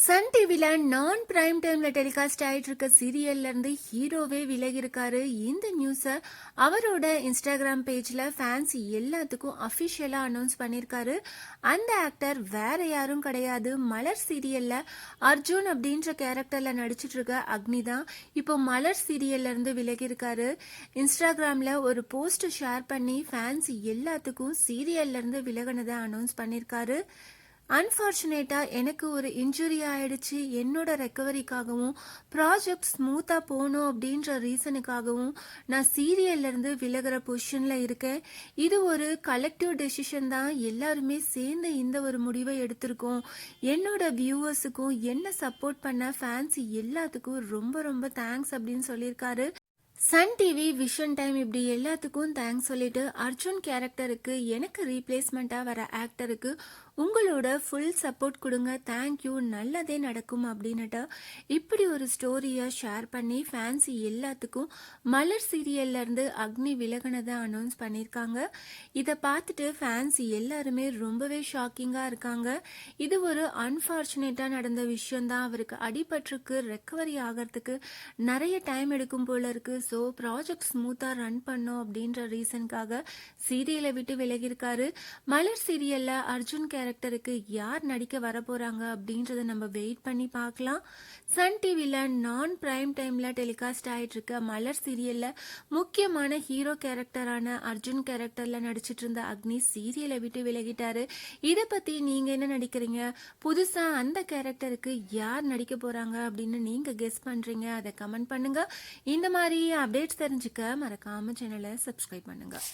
Sun டிவியில் நான் prime டைம்ல டெலிகாஸ்ட் ஆயிட்டு இருக்க சீரியல்ல இருந்து ஹீரோவே விலகி இருக்காரு இந்த நியூஸை அவரோட இன்ஸ்டாகிராம் பேஜ்ல ஃபேன்ஸ் எல்லாத்துக்கும் அஃபிஷியலாக அனௌன்ஸ் பண்ணியிருக்காரு. அந்த ஆக்டர் வேற யாரும் கிடையாது. மலர் சீரியல்ல அர்ஜுன் அப்படின்ற கேரக்டர்ல நடிச்சிட்டு இருக்க அக்னி தான் இப்போ மலர் சீரியல்ல இருந்து விலகி இருக்காரு இன்ஸ்டாகிராம்ல ஒரு போஸ்ட் ஷேர் பண்ணி ஃபேன்ஸ் எல்லாத்துக்கும் சீரியல்ல இருந்து விலகினதை அனௌன்ஸ் பண்ணியிருக்காரு. அன்ஃபார்ச்சுனேட்டாக எனக்கு ஒரு இன்ஜுரி ஆயிடுச்சு. என்னோட ரெக்கவரிக்காகவும் ப்ராஜெக்ட் ஸ்மூத்தாக போகணும் அப்படின்ற ரீசனுக்காகவும் நான் சீரியல்லேருந்து விலகிற பொசிஷனில் இருக்கேன். இது ஒரு கலெக்டிவ் டெசிஷன் தான். எல்லாருமே சேர்ந்து இந்த ஒரு முடிவை எடுத்திருக்கோம். என்னோட வியூவர்ஸுக்கும் என்ன சப்போர்ட் பண்ண ஃபேன்ஸ் எல்லாத்துக்கும் ரொம்ப ரொம்ப தேங்க்ஸ் அப்படின்னு சொல்லியிருக்காரு. சன் டிவி விஷன் டைம் இப்படி எல்லாத்துக்கும் தேங்க்ஸ் சொல்லிட்டு அர்ஜுன் கேரக்டருக்கு எனக்கு ரீப்ளேஸ்மெண்ட்டாக வர ஆக்டருக்கு உங்களோட ஃபுல் சப்போர்ட் கொடுங்க. தேங்க்யூ நல்லதே நடக்கும் அப்படின்னுட்டு இப்படி ஒரு ஸ்டோரியை ஷேர் பண்ணி ஃபேன்ஸி எல்லாத்துக்கும் மலர் சீரியல்லேருந்து அக்னி விலகினதை அனௌன்ஸ் பண்ணியிருக்காங்க இதை பார்த்துட்டு ஃபேன்ஸி எல்லாருமே ரொம்பவே ஷாக்கிங்காக இருக்காங்க. இது ஒரு அன்ஃபார்ச்சுனேட்டாக நடந்த விஷயந்தான் அவருக்கு அடிபட்டிருக்கு ரெக்கவரி ஆகிறதுக்கு நிறைய டைம் எடுக்கும் போல இருக்கு. ஸோ ப்ராஜெக்ட் ஸ்மூத்தாக ரன் பண்ணும் அப்படின்ற ரீசனுக்காக சீரியலை விட்டு விலகியிருக்காரு. மலர் சீரியலில் அர்ஜுன் கேரக்டருக்கு யார் நடிக்க வர அப்படின்றத நம்ம வெயிட் பண்ணி பார்க்கலாம். சன் டிவியில் நான் பிரைம் டைமில் டெலிகாஸ்ட் ஆயிட்டு இருக்க மலர் சீரியலில் முக்கியமான ஹீரோ கேரக்டரான அர்ஜுன் கேரக்டரில் நடிச்சிட்டு இருந்த அக்னி சீரியலை விட்டு விலகிட்டாரு. இதை பற்றி நீங்கள் என்ன நடிக்கிறீங்க புதுசாக அந்த கேரக்டருக்கு யார் நடிக்க போகிறாங்க அப்படின்னு நீங்கள் கெஸ் பண்ணுறீங்க அதை கமெண்ட் பண்ணுங்கள் இந்த மாதிரி அப்டேட்ஸ் தெரிஞ்சுக்க மறக்காம சேனலை சப்ஸ்கிரைப் பண்ணுங்கள்